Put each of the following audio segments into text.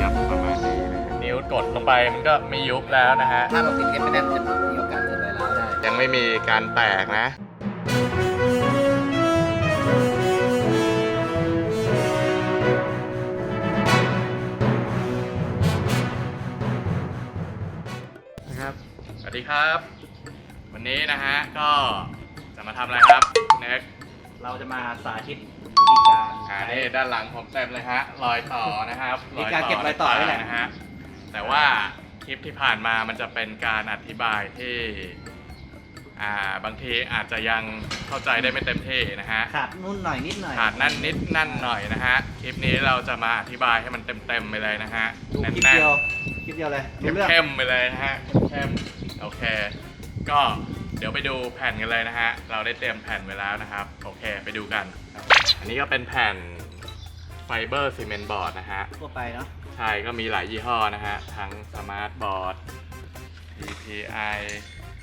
รียบประมาณนี้นะฮะนิ้วกดลงไปมันก็ไม่ยุบแล้วนะฮะ ถ้าเราติดเทปไม่แน่นจะมีโอกาสเกิดรอยร้าวได้ ยังไม่มีการแตกนะ นะครับ สวัสดีครับ วันนี้นะฮะก็จะมาทำอะไรครับคุณเน็ก เราจะมาสาธิตวิธีการอ่านี่ด้านหลังผมเต็มเลยฮะรอยต่อนะครับมีการเก็บรอยต่อด้วยแหละ นะฮะแต่ว่าคลิปที่ผ่านมามันจะเป็นการอธิบายที่อ่าบางทีอาจจะยังเข้าใจได้ไม่เต็มที่นะฮะขาดนุ่นหน่อยนิดหน่อยขาดนั่นนิดนั่นหน่อยนะฮะคลิปนี้เราจะมาอธิบายให้มันเต็มๆไปเลยนะฮะดูคลิปแน่นเดียวคลิปเดียวเลยๆรู้เรื่องเข้มๆไปเลยนะฮะเข้มๆโอเค ก็ เดี๋ยวไปดูแผ่นกันเลยนะฮะ เราได้เตรียมแผ่นไว้แล้วนะครับ โอเค ไปดูกัน อันนี้ก็เป็นแผ่นไฟเบอร์ซีเมนต์บอร์ดนะฮะ ทั่วไปเนาะใช่ ก็มีหลายยี่ห้อนะฮะ ทั้งสมาร์ทบอร์ด TPI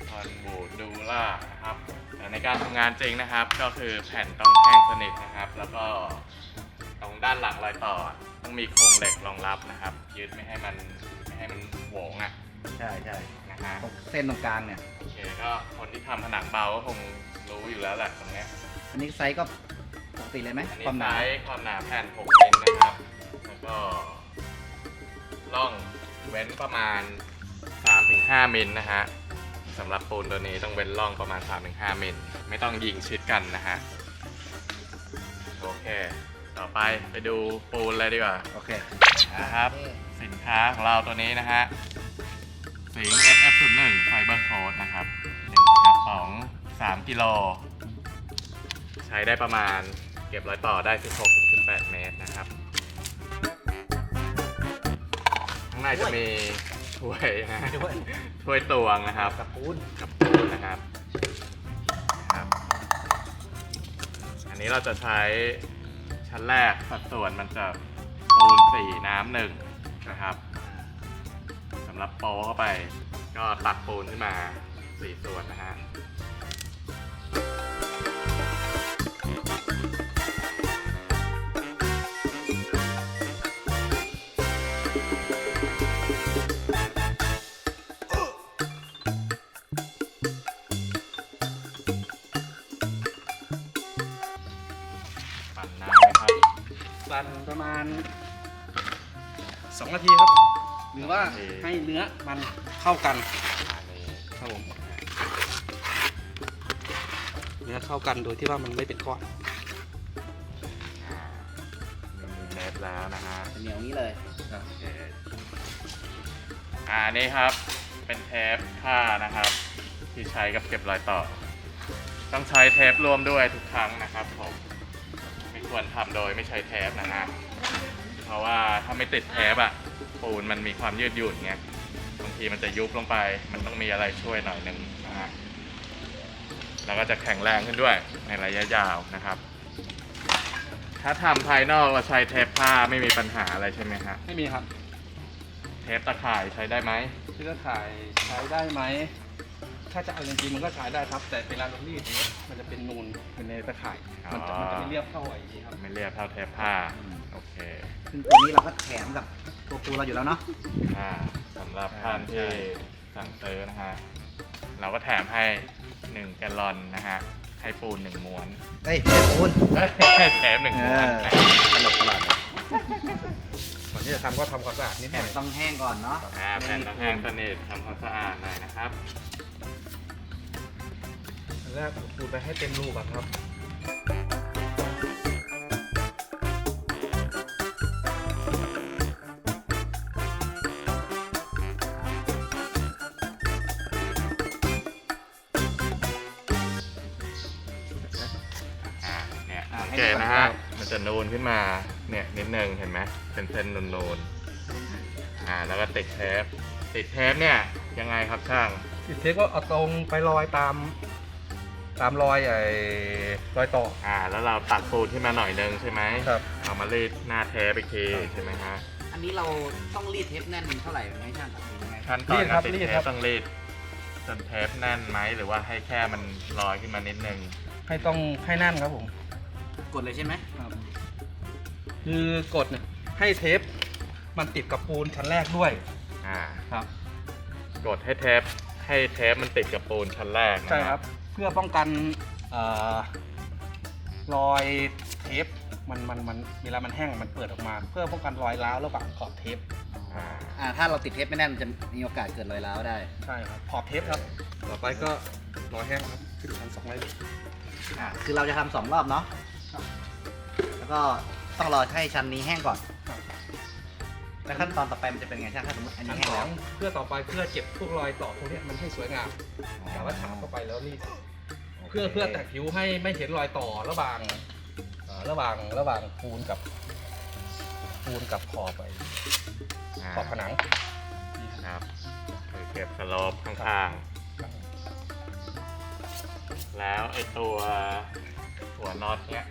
คอนบูดดูล่านะครับแต่ในการทำงานจริงนะครับ ก็คือแผ่นต้องแห้งสนิทนะครับ แล้วก็ตรงด้านหลังรอยต่อ ต้องมีโครงเหล็กรองรับนะครับ ยึดไม่ให้มันไม่ให้มันโหวงอะ ใช่ใช่นะฮะ ตรงเส้นตรงกลางเนี่ยโอเค ก็คนที่ทำผนังเบาก็คงรู้อยู่แล้วแหละตรงเนี้ยอันนี้ไซส์ก็ปกติเลยไหมอันนี้ความหนาไซส์ความหนาแผ่น6มิลนะครับ แล้วก็ล่องเว้นประมาณ 3-5มิลนะฮะสำหรับปูนตัวนี้ต้องเว้นล่องประมาณ 3-5มิลไม่ต้องยิงชิดกันนะฮะ โอเค ต่อไปไปดูปูนเลยดีกว่าโอเคนะครับ สินค้าของเราตัวนี้นะฮะ สิง SF01 Fiber Coat นะครับ1กระป๋อง 3 กิโล ใช้ได้ประมาณเก็บรอยต่อได้ 16-18 เมตรนะครับ ข้างในจะมีถ้วยนะฮะถ้วยถ้วยตวงนะครับกับปูนกับปูนนะครับครับ อันนี้เราจะใช้ชั้นแรกสัดส่วนมันจะปูนสีน้ำหนึ่งนะครับ สำหรับโปะเข้าไป ก็ตักปูนขึ้นมาสี่ส่วนนะฮะปั่นน้ำไหมครับสั่นประมาณ 2 นาทีครับ หรือว่าโอเคให้เนื้อมันเข้ากันอันนี้ครับผมเนื้อเข้ากันโดยที่ว่ามันไม่เป็นก้อนอ่ามีเม็ดแล้วนะฮะจะเหนียวนี้เลยโอเคอ่านี่ครับเป็นเทปผ้านะครับ ที่ใช้กับเก็บรอยต่อ ต้องใช้เทปรวมด้วยทุกครั้งนะครับผมไม่ควรทำโดยไม่ใช้เทปนะฮะเพราะว่าถ้าไม่ติดเทปอะ ปูนมันมีความยืดหยุ่นไงบางทีมันจะยุบลงไป มันต้องมีอะไรช่วยหน่อยหนึ่งนะฮะแล้วก็จะแข็งแรงขึ้นด้วยในระยะยาวนะครับ ถ้าทำภายนอกเราใช้เทปผ้าไม่มีปัญหาอะไรใช่ไหมฮะไม่มีครับเทปตะข่ายใช้ได้ไหมที่จะถ่ายใช้ได้ไหม ถ้าจะเอาจริงๆมันก็ใช้ได้ครับ แต่เวลาเรารีดอย่างเนี้ยมันจะเป็นนูนเป็นในตะข่าย มันจะมันจะไม่เรียบเท่าไอ้นี้ครับไม่เรียบเท่าเทปผ้าโอเค ซึ่งตัวนี้เราก็แถมกับ ตัวปูนเราอยู่แล้วเนาะอ่าสำหรับท่านที่สั่งซื้อนะฮะ เราก็แถมให้ 1 แกลลอนนะฮะ ให้ปูน1ม้วนเฮ้ยไม่ใช่ปูนเอ้ยแถมหนึ่งม้วนเออตลกตลาดก่อนที่จะทำก็ทำความสะอาดนิดหแผ่น่นอยต้องแห้งก่อนเนาะอ่าแผ่นต้องแห้งสนิททำความสะอาดหน่อยนะครับ อันแรกดูไปให้เต็มรูก่อนครับ จะนูนขึ้นมาเนี่ยนิดนึงเห็นไหมเป็นเส้นนูนๆอ่าแล้วก็ติดเทปติดเทปเนี่ยยังไงครับช่างติดเทปก็เอาตรงไปรอยตาม ตามรอยไอ้รอยต่อ อ่า แล้วเราตัดปูนขึ้นมาหน่อยนึงใช่ไหมครับ เอามารีดหน้าเทปอีกทีใช่ไหมฮะอันนี้เราต้องรีดเทปแน่นเท่าไหร่ไหมช่างหรือยังไงขั้นตอนรีดคการรับติดรีดเทครัปบ ต้องรีดจนเทปแน่นไหมหรือว่าให้แค่มันลอยขึ้นมานิดนึงให้ต้องให้แน่นครับผม กดเลยใช่ไหมคือกดเนี่ยให้เทปมันติดกับปูนชั้นแรกด้วยอ่า ครับ กดให้เทปให้เทปมันติดกับปูนชั้นแรกนะใช่ครับเพื่อป้องกันเอ่อรอยเทปมันมันมันเวลามันแห้งมันเปิดออกมา เพื่อป้องกันรอยร้าวระหว่างขอบเทปอ่าอ่าถ้าเราติดเทปไม่แน่นมันจะมีโอกาสเกิดรอยร้าวได้ ใช่ครับขอบเทปครับ ต่อไปก็รอยแห้งครับขึ้นชั้นสองได้เลยอ่าคือเราจะทำสองรอบเนาะครับ แล้วก็ต้องรอให้ชั้นนี้แห้งก่อนครับ แล้วขั้นตอนต่อไปมันจะเป็นไงช่างถ้าสมมติอันนี้ชั้นแห้งสอแล้งวเพื่อต่อไปเพื่อเก็บพวกรอยต่อพวกเนี้ยมันให้สวยงามแต่ว่าฉาบเข้าไปแล้วรีดเพื่อเพื่อแต่ผิวให้ไม่เห็นรอยต่อระหว่างเอ่อระหว่างระหว่างปูนกับปูนกับขอบไปขอบผนังครับคือเก็บสโลปข้างๆ แล้วไอตัวหัวน็อตเนี้ย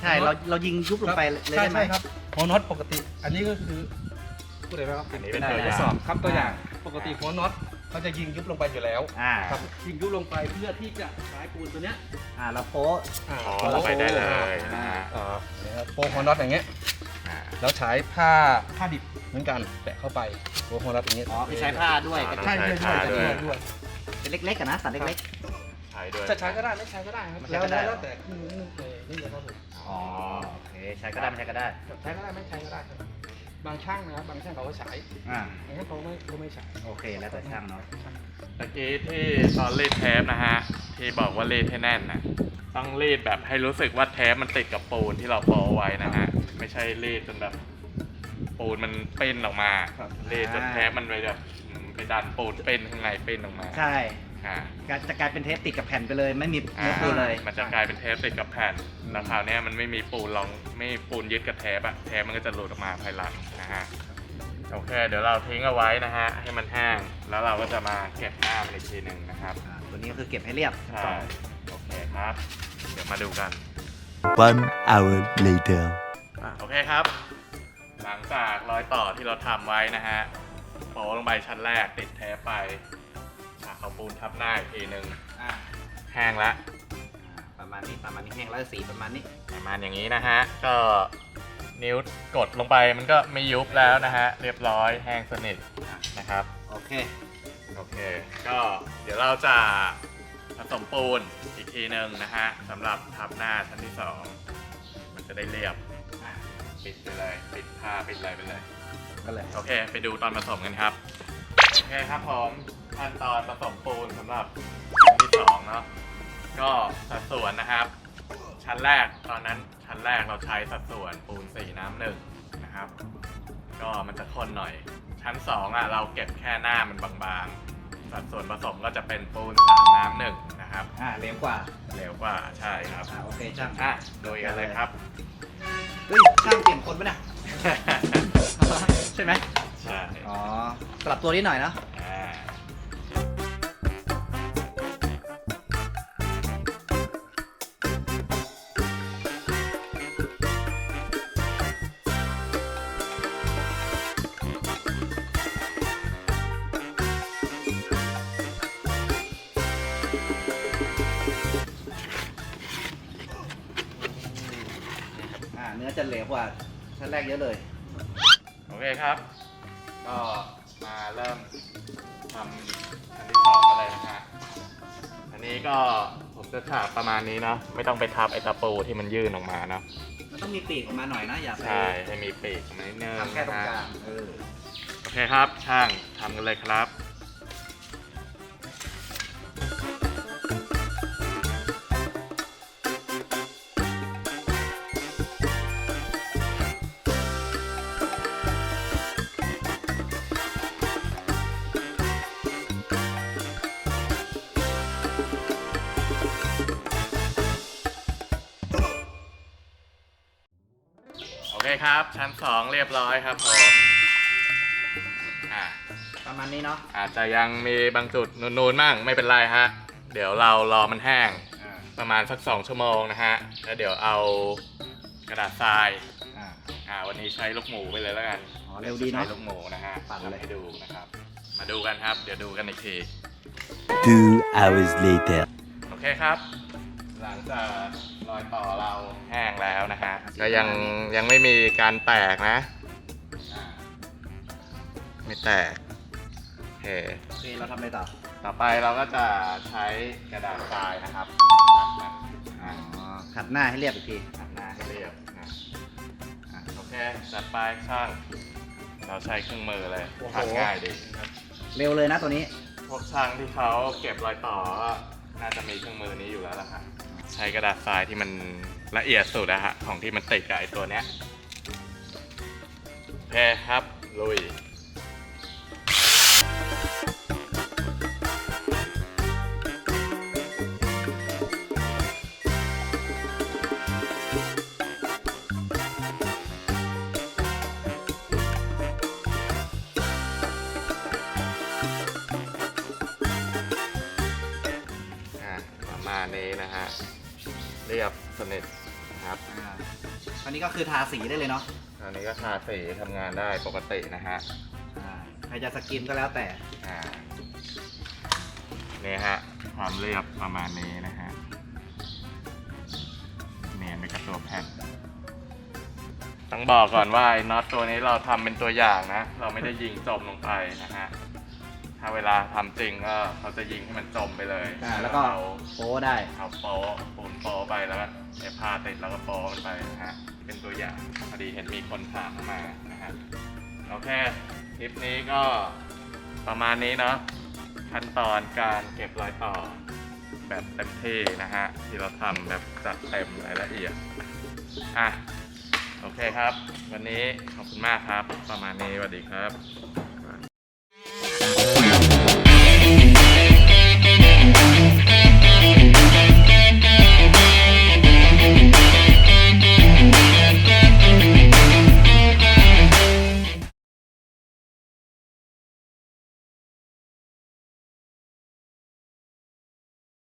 ใช่เราเรายิงยุบลงไปเลยใช่ได้ไหม ใช่ครับหัวน็อตปกติ อันนี้ก็คือพูดได้ไหมครับอันนี้เป็นได้ตัวอทดย่าง สอบครับตัวอย่างปกติหัวน็อตเขาจะยิงยุบลงไปอยู่แล้วอ่าครับยิงยุบลงไปเพื่อที่จะใช้ปูนตัวเนี้ยอ่าเราโป๊ะอ่าอ๋อลงไปได้เลยนะฮะอ่าเนี่ยครับโปะหัวน็อตอย่างเงี้ยอ่า แล้วใช้ผ้าผ้าดิบเหมือนกันแปะเข้าไปโปะหัวน็อตอย่างเงี้ยอ๋อคือใช้ผ้าด้วยอ๋อใช่ด้วยใช้ด้วยผ้าด้วยด้วย เป็นเล็กๆกันนะสันเล็ก ใช้ด้วยจะใช้ก็ได้ไม่ใช้ก็ได้ครับไม่ใช้แล้วก็ได้ แล้วแต่นี่นี่นี่นี่นะครับผมๆ อ๋อโอเคใช้ก็ได้ไม่ใช้ก็ได้ใช้ก็ได้ไม่ใช้ก็ได้ครับบางช่างนะครับบางช่างเขาก็ใช้อ่าบางช่างเขาไม่เขาไม่ใช้โอเคแล้วแต่ช่างเนาะตะกี้ที่ตอนรีดเทปนะฮะที่บอกว่ารีดให้แน่นนะต้องรีดแบบให้รู้สึกว่าเทปมันติดกับปูนที่เราโปะไว้นะฮะไม่ใช่รีดจนแบบปูนมันปิ้นออกมาครับรีดจนเทปมันไปแบบอืมไปดันปูนปิ้นข้างในปิ้นออกมา ใช่ อ่าการจะกลายเป็นเทปติดกับแผ่นไปเลย ไม่มีอ่าเนื้อปูนเลยมันจะกลายเป็นเทปติดกับแผ่นแล้วคราวเนี้ยมันไม่มีปูนรองไม่มีปูนยึดกับเทปอะเทปมันก็จะหลุดออกมาภายหลังนะฮะโอเค เดี๋ยวเราทิ้งเอาไว้นะฮะให้มันแห้งแล้วเราก็จะมาเก็บหน้ามันอีกทีหนึ่งนะครับอ่าตัวนี้ก็คือเก็บให้เรียบทั้งสใช่องโอเคครับ เดี๋ยวมาดูกัน One hour later. อะโอเคครับ หลังจากรอยต่อที่เราทำไว้นะฮะโปะลงไปชั้นแรกติดเทปไปอะ เอาปูนทับหน้าอีกทีหนึ่งอ่าแห้งแล้วประมาณนี้ประมาณนี้แห้งแล้วสีประมาณนี้ประมาณอย่างนี้นะฮะ ก็นิ้วกดลงไปมันก็ไม่ยุบแล้วนะฮะ เรียบร้อยแห้งสนิทนะครับ โอเค โอเค ก็เดี๋ยวเราจะผสมปูนอีกทีหนึ่งนะฮะสำหรับทับหน้าชั้นที่สองมันจะได้เรียบอะปิดไปเลยปิดผ้าปิดอะไรไปเลย ก็เลย โอเค ไปดูตอนผสมกันครับ โอเคครับผม ขั้นตอนผสมปูนสำหรับชั้นที่สองเนาะก็สัดส่วนนะครับ ชั้นแรกตอนนั้นชั้นแรกเราใช้สัดส่วนปูนสี่น้ำหนึ่งนะครับ ก็มันจะข้นหน่อย ชั้นสองอะเราเก็บแค่หน้ามันบางๆ สัดส่วนผสมก็จะเป็นปูนสามน้ำหนึ่งนะครับอ่าเร็วกว่าเร็วกว่าใช่ครับอ่าโอเคช่างอะดูกันเลยครับเฮ้ยช่างเปลี่ยนคนปะเนี่ยใช่ไหมใช่อ๋อกลับตัวนิดหน่อยเนาะ เนื้อจะเหลวกว่าชั้นแรกเยอะเลย โอเคครับ ก็มาเริ่มทำอันที่สองกันเลยนะฮะอันนี้ก็ผมจะฉาบประมาณนี้เนาะไม่ต้องไปทับไอ้ตะปูที่มันยื่นออกมาเนาะมันต้องมีปีกออกมาหน่อยนะอย่าไปใช่ให้มีปีกนิดนึงทำแค่ตรงนะกฮะลางเออโอเคครับช่างทำกันเลยครับ โอเคครับ ชั้นสองเรียบร้อยครับผมอ่าประมาณนี้เนาะอาจจะยังมีบางจุดนูนๆมั่งไม่เป็นไรฮะ เดี๋ยวเรารอมันแห้งอ่าประมาณสัก2ชั่วโมงนะฮะ แล้วเดี๋ยวเอากระดาษทราย อ่า อ่าวันนี้ใช้ลูกหมูไปเลยแล้วกันอ๋อเร็วดีเนอะใช้ลูกหมูนะฮะปั่นเลย ทำให้ดูนะครับ มาดูกันครับ เดี๋ยวดูกันอีกที Two hours later. โอเคครับ หลังจากรอยต่อเราแห้งแล้วนะ ฮะก็ยังยังไม่มีการแตกนะ ไม่แตกโอเคโอเคเราทำอะไรต่อต่อไปเราก็จะใช้กระดาษทรายนะครับอะอ๋อขัดหน้าให้เรียบอีกทีทำหน้าให้เรียบนะอะโอเคจัดไปช่างเราใช้เครื่องมือเลยโอ้โหทำง่ายดีเร็วเลยนะตัวนี้ พวกช่างที่เขาเก็บรอยต่อก็น่าจะมีเครื่องมือนี้อยู่แล้วล่ะฮะใช้กระดาษทรายที่มัน ละเอียดสุดอะฮะของที่มันติดกับไอ้ตัวเนี้ยโอเคครับลุย ก็คือทาสีได้เลยเนาะตอนนี้ก็ทาสีทำงานได้ปกตินะฮะอ่าใครจะสกินก็แล้วแต่ อ่านี่ฮะความเรียบประมาณนี้นะฮะเนียนไปกับตัวแผ่นต้องบอกก่อนว่าไอ้น็อตตัวนี้เราทำเป็นตัวอย่างนะ เราไม่ได้ยิงจมลงไปนะฮะ ถ้าเวลาทำจริงก็เขาจะยิงให้มันจมไปเลยอ่าแล้วก็เอาโป้ได้ เอาโป๊ะปูนโป๊ะไปแล้วก็ใช้ผ้าติดแล้วก็โป๊ะมันไปนะฮะเป็นตัวอย่างพอดีเห็นมีคนถามเข้ามานะฮะโอเคคลิปนี้ก็ประมาณนี้เนาะขั้นตอนการเก็บรอยต่อแบบเต็มที่นะฮะที่เราทำแบบจัดเต็มรายละเอียดอะโอเคครับ วันนี้ขอบคุณมากครับ ประมาณนี้สวัสดีครับ